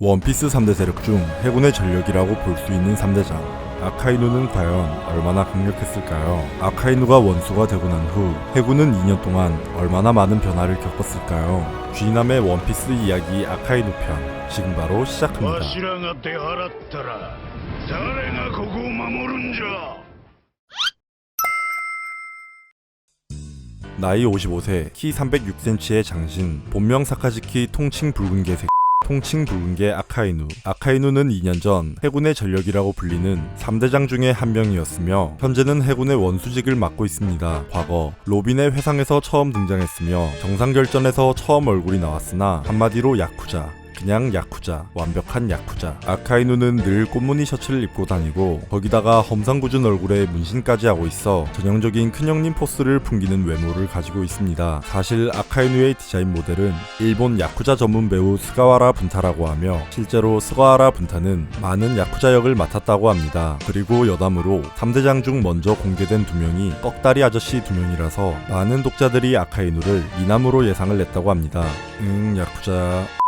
원피스 3대 세력 중 해군의 전력이라고 볼 수 있는 3대장 아카이누는 과연 얼마나 강력했을까요? 아카이누가 원수가 되고 난 후 해군은 2년 동안 얼마나 많은 변화를 겪었을까요? 쥐남의 원피스 이야기 아카이누 편 지금 바로 시작합니다. 나이 55세, 키 306cm의 장신, 본명 사카지키 통칭 붉은개 색 통칭 붉은개 아카이누. 아카이누는 2년 전 해군의 전력이라고 불리는 3대장 중에 한 명이었으며 현재는 해군의 원수직을 맡고 있습니다. 과거 로빈의 회상에서 처음 등장했으며 정상결전에서 처음 얼굴이 나왔으나 한마디로 야쿠자. 그냥 야쿠자, 완벽한 야쿠자. 아카이누는 늘 꽃무늬 셔츠를 입고 다니고 거기다가 험상궂은 얼굴에 문신까지 하고 있어 전형적인 큰형님 포스를 풍기는 외모를 가지고 있습니다. 사실 아카이누의 디자인 모델은 일본 야쿠자 전문 배우 스가와라 분타라고 하며 실제로 스가와라 분타는 많은 야쿠자 역을 맡았다고 합니다. 그리고 여담으로 3대장 중 먼저 공개된 두 명이 꺽다리 아저씨 두 명이라서 많은 독자들이 아카이누를 미남으로 예상을 냈다고 합니다. 응, 야쿠자.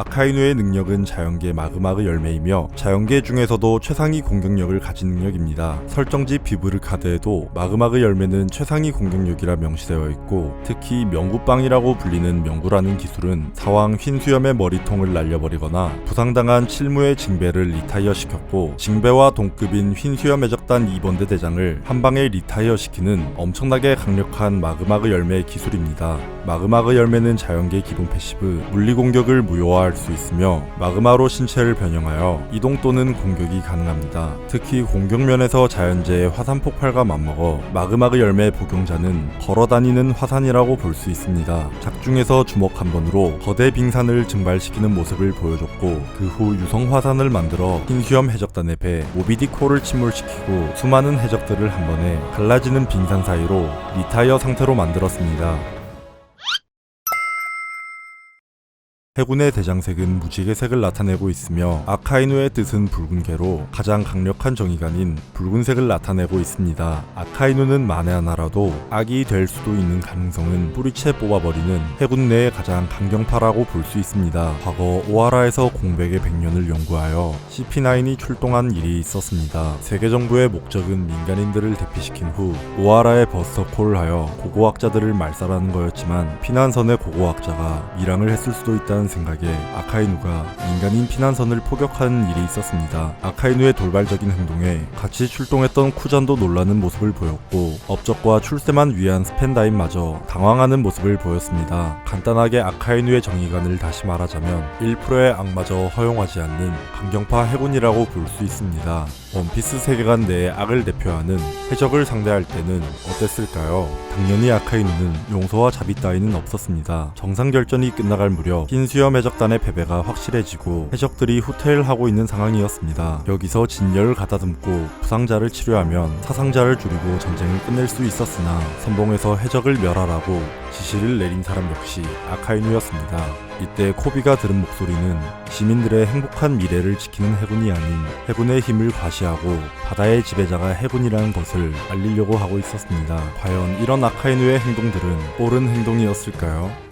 아카이누의 능력은 자연계 마그마그 열매이며 자연계 중에서도 최상위 공격력을 가진 능력입니다. 설정지 비브르 카드에도 마그마그 열매는 최상위 공격력이라 명시되어 있고 특히 명구빵이라고 불리는 명구라는 기술은 사왕 흰수염의 머리통을 날려버리거나 부상당한 칠무의 징배를 리타이어 시켰고 징배와 동급인 흰수염 해적단 2번대 대장을 한 방에 리타이어 시키는 엄청나게 강력한 마그마그 열매의 기술입니다. 마그마그 열매는 자연계 기본 패시브 물리 공격을 무효화할 수 있으며 마그마로 신체를 변형하여 이동 또는 공격이 가능합니다. 특히 공격면에서 자연재의 화산 폭발과 맞먹어 마그마그 열매 복용자는 걸어다니는 화산이라고 볼 수 있습니다. 작중에서 주먹 한 번으로 거대 빙산을 증발시키는 모습을 보여줬고 그 후 유성 화산을 만들어 흰수염 해적단의 배 모비디코를 침몰시키고 수많은 해적들을 한 번에 갈라지는 빙산 사이로 리타이어 상태로 만들었습니다. 해군의 대장색은 무지개 색을 나타내고 있으며 아카이누의 뜻은 붉은 개로 가장 강력한 정의관인 붉은색을 나타내고 있습니다. 아카이누는 만에 하나라도 악이 될 수도 있는 가능성은 뿌리채 뽑아버리는 해군 내의 가장 강경파라고 볼 수 있습니다. 과거 오하라에서 공백의 100년을 연구하여 CP9이 출동한 일이 있었습니다. 세계 정부의 목적은 민간인들을 대피시킨 후 오하라에 버스터콜을 하여 고고학자들을 말살하는 거였지만 피난선의 고고학자가 밀항을 했을 수도 있다는 생각에 아카이누가 민간인 피난선을 포격하는 일이 있었습니다. 아카이누의 돌발적인 행동에 같이 출동했던 쿠잔도 놀라는 모습을 보였고 업적과 출세만 위한 스펜다인마저 당황하는 모습을 보였습니다. 간단하게 아카이누의 정의관을 다시 말하자면 1%의 악마저 허용하지 않는 강경파 해군이라고 볼 수 있습니다. 원피스 세계관 내의 악을 대표하는 해적을 상대할 때는 어땠을까요? 당연히 아카이누는 용서와 자비 따위는 없었습니다. 정상 결전이 끝나갈 무렵 흰수염 해적단의 패배가 확실해지고 해적들이 후퇴를 하고 있는 상황이었습니다. 여기서 진열을 가다듬고 부상자를 치료하면 사상자를 줄이고 전쟁을 끝낼 수 있었으나 선봉에서 해적을 멸하라고 지시를 내린 사람 역시 아카이누였습니다. 이때 코비가 들은 목소리는 시민들의 행복한 미래를 지키는 해군이 아닌 해군의 힘을 과시하고 바다의 지배자가 해군이라는 것을 알리려고 하고 있었습니다. 과연 이런 아카이누의 행동들은 옳은 행동이었을까요?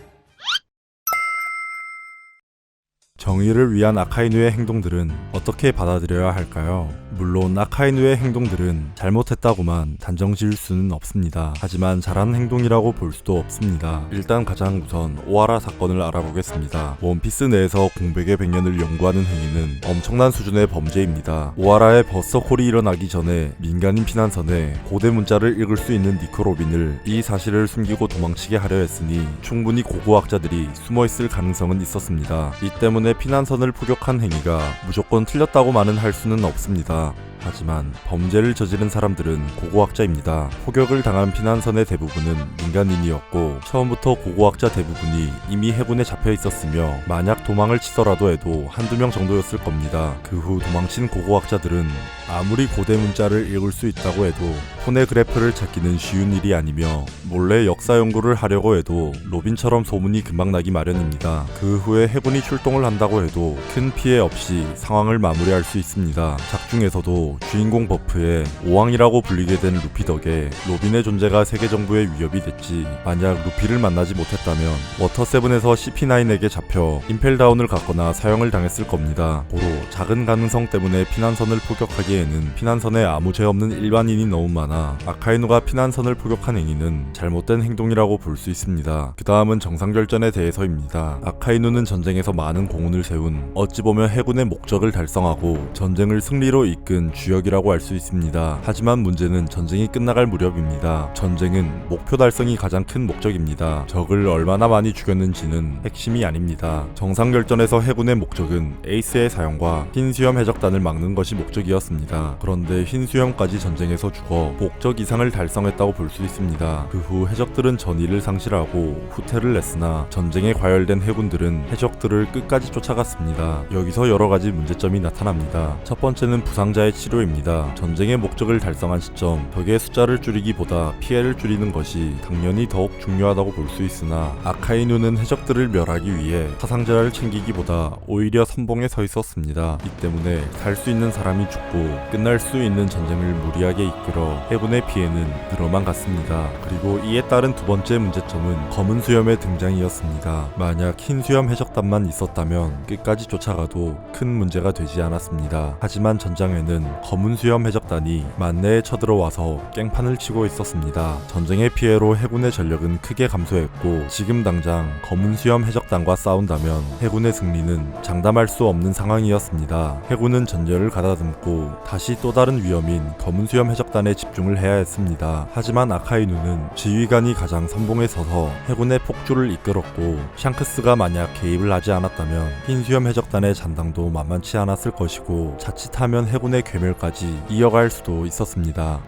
정의를 위한 아카이누의 행동들은 어떻게 받아들여야 할까요? 물론 아카이누의 행동들은 잘못했다고만 단정 지을 수는 없습니다. 하지만 잘한 행동이라고 볼 수도 없습니다. 일단 가장 우선 오하라 사건을 알아보겠습니다. 원피스 내에서 공백의 100년을 연구하는 행위는 엄청난 수준의 범죄입니다. 오하라의 버스터콜이 일어나기 전에 민간인 피난선에 고대 문자를 읽을 수 있는 니코 로빈을 이 사실을 숨기고 도망치게 하려 했으니 충분히 고고학자들이 숨어있을 가능성은 있었습니다. 이 때문에 피난선을 포격한 행위가 무조건 틀렸다고만은 할 수는 없습니다. 하지만 범죄를 저지른 사람들은 고고학자입니다. 포격을 당한 피난선의 대부분은 민간인이었고 처음부터 고고학자 대부분이 이미 해군에 잡혀 있었으며 만약 도망을 치더라도 해도 한두 명 정도였을 겁니다. 그 후 도망친 고고학자들은 아무리 고대 문자를 읽을 수 있다고 해도 포네그래프를 찾기는 쉬운 일이 아니며 몰래 역사 연구를 하려고 해도 로빈처럼 소문이 금방 나기 마련입니다. 그 후에 해군이 출동을 한다고 해도 큰 피해 없이 상황을 마무리할 수 있습니다. 작중에서도 주인공 버프의 오왕이라고 불리게 된 루피 덕에 로빈의 존재가 세계 정부의 위협이 됐지 만약 루피를 만나지 못했다면 워터7에서 CP9에게 잡혀 임펠다운을 갖거나 사형을 당했을 겁니다. 고로 작은 가능성 때문에 피난선을 포격하기에는 피난선에 아무 죄 없는 일반인이 너무 많아 아카이누가 피난선을 포격한 행위는 잘못된 행동이라고 볼 수 있습니다. 그 다음은 정상결전에 대해서입니다. 아카이누는 전쟁에서 많은 공훈을 세운 어찌 보면 해군의 목적을 달성하고 전쟁을 승리로 이끈 주역이라고 할 수 있습니다. 하지만 문제는 전쟁이 끝나갈 무렵입니다. 전쟁은 목표 달성이 가장 큰 목적입니다. 적을 얼마나 많이 죽였는지는 핵심이 아닙니다. 정상결전에서 해군의 목적은 에이스의 사용과 흰수염 해적단을 막는 것이 목적이었습니다. 그런데 흰수염까지 전쟁에서 죽어 목적 이상을 달성했다고 볼 수 있습니다. 그 후 해적들은 전의를 상실하고 후퇴를 냈으나 전쟁에 과열된 해군들은 해적들을 끝까지 쫓아갔습니다. 여기서 여러 가지 문제점이 나타납니다. 첫 번째는 부상자의 치료 입니다. 전쟁의 목적을 달성한 시점 적의 숫자를 줄이기보다 피해를 줄이는 것이 당연히 더욱 중요하다고 볼 수 있으나 아카이누는 해적들을 멸하기 위해 사상자를 챙기기보다 오히려 선봉에 서 있었습니다. 이 때문에 살 수 있는 사람이 죽고 끝날 수 있는 전쟁을 무리하게 이끌어 해군의 피해는 늘어만 갔습니다. 그리고 이에 따른 두 번째 문제점은 검은 수염의 등장이었습니다. 만약 흰 수염 해적단만 있었다면 끝까지 쫓아가도 큰 문제가 되지 않았습니다. 하지만 전장에는 검은 수염 해적단이 만내에 쳐들어와서 깽판을 치고 있었습니다. 전쟁의 피해로 해군의 전력은 크게 감소했고 지금 당장 검은 수염 해적단과 싸운다면 해군의 승리는 장담할 수 없는 상황이었습니다. 해군은 전열을 가다듬고 다시 또 다른 위험인 검은 수염 해적단에 집중을 해야 했습니다. 하지만 아카이누는 지휘관이 가장 선봉에 서서 해군의 폭주를 이끌었고 샹크스가 만약 개입을 하지 않았다면 흰 수염 해적단의 잔당도 만만치 않았을 것이고 자칫하면 해군의 괴멸 까지 이어갈 수도 있었습니다.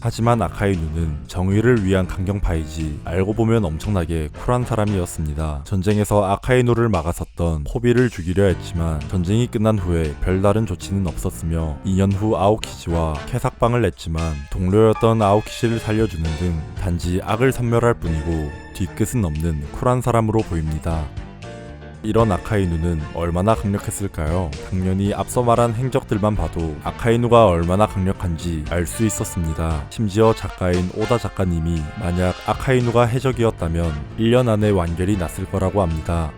하지만 아카이누는 정의를 위한 강경파이지 알고 보면 엄청나게 쿨한 사람이었습니다. 전쟁에서 아카이누를 막아섰던 코비를 죽이려 했지만 전쟁이 끝난 후에 별다른 조치는 없었으며 2년 후 아오키지와 캐삭방을 냈지만 동료였던 아오키시를 살려주는 등 단지 악을 섬멸할 뿐이고 뒤끝은 없는 쿨한 사람으로 보입니다. 이런 아카이누는 얼마나 강력했을까요? 당연히 앞서 말한 행적들만 봐도 아카이누가 얼마나 강력한지 알 수 있었습니다. 심지어 작가인 오다 작가님이 만약 아카이누가 해적이었다면 1년 안에 완결이 났을 거라고 합니다.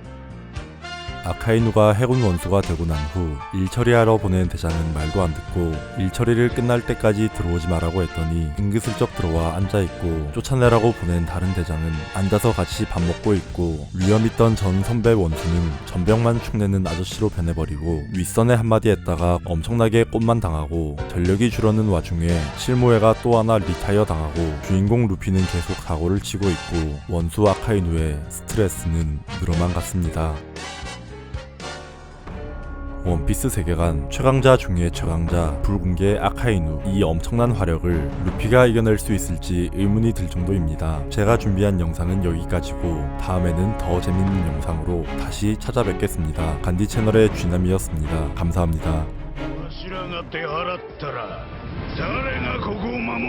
아카이누가 해군 원수가 되고 난 후 일처리하러 보낸 대장은 말도 안 듣고 일처리를 끝날 때까지 들어오지 말라고 했더니 은근슬쩍 들어와 앉아있고 쫓아내라고 보낸 다른 대장은 앉아서 같이 밥 먹고 있고 위험 있던 전 선배 원수는 전병만 축내는 아저씨로 변해버리고 윗선에 한마디 했다가 엄청나게 꼽만 당하고 전력이 줄어든 와중에 실무회가 또 하나 리타이어 당하고 주인공 루피는 계속 사고를 치고 있고 원수 아카이누의 스트레스는 늘어만 갔습니다. 원피스 세계관 최강자 중의 최강자 불공개 아카이누 이 엄청난 화력을 루피가 이겨낼 수 있을지 의문이 들 정도입니다. 제가 준비한 영상은 여기까지고 다음에는 더 재밌는 영상으로 다시 찾아뵙겠습니다. 간디 채널의 쥐남이었습니다. 감사합니다. わしらが手払ったら誰がここを守るんじゃ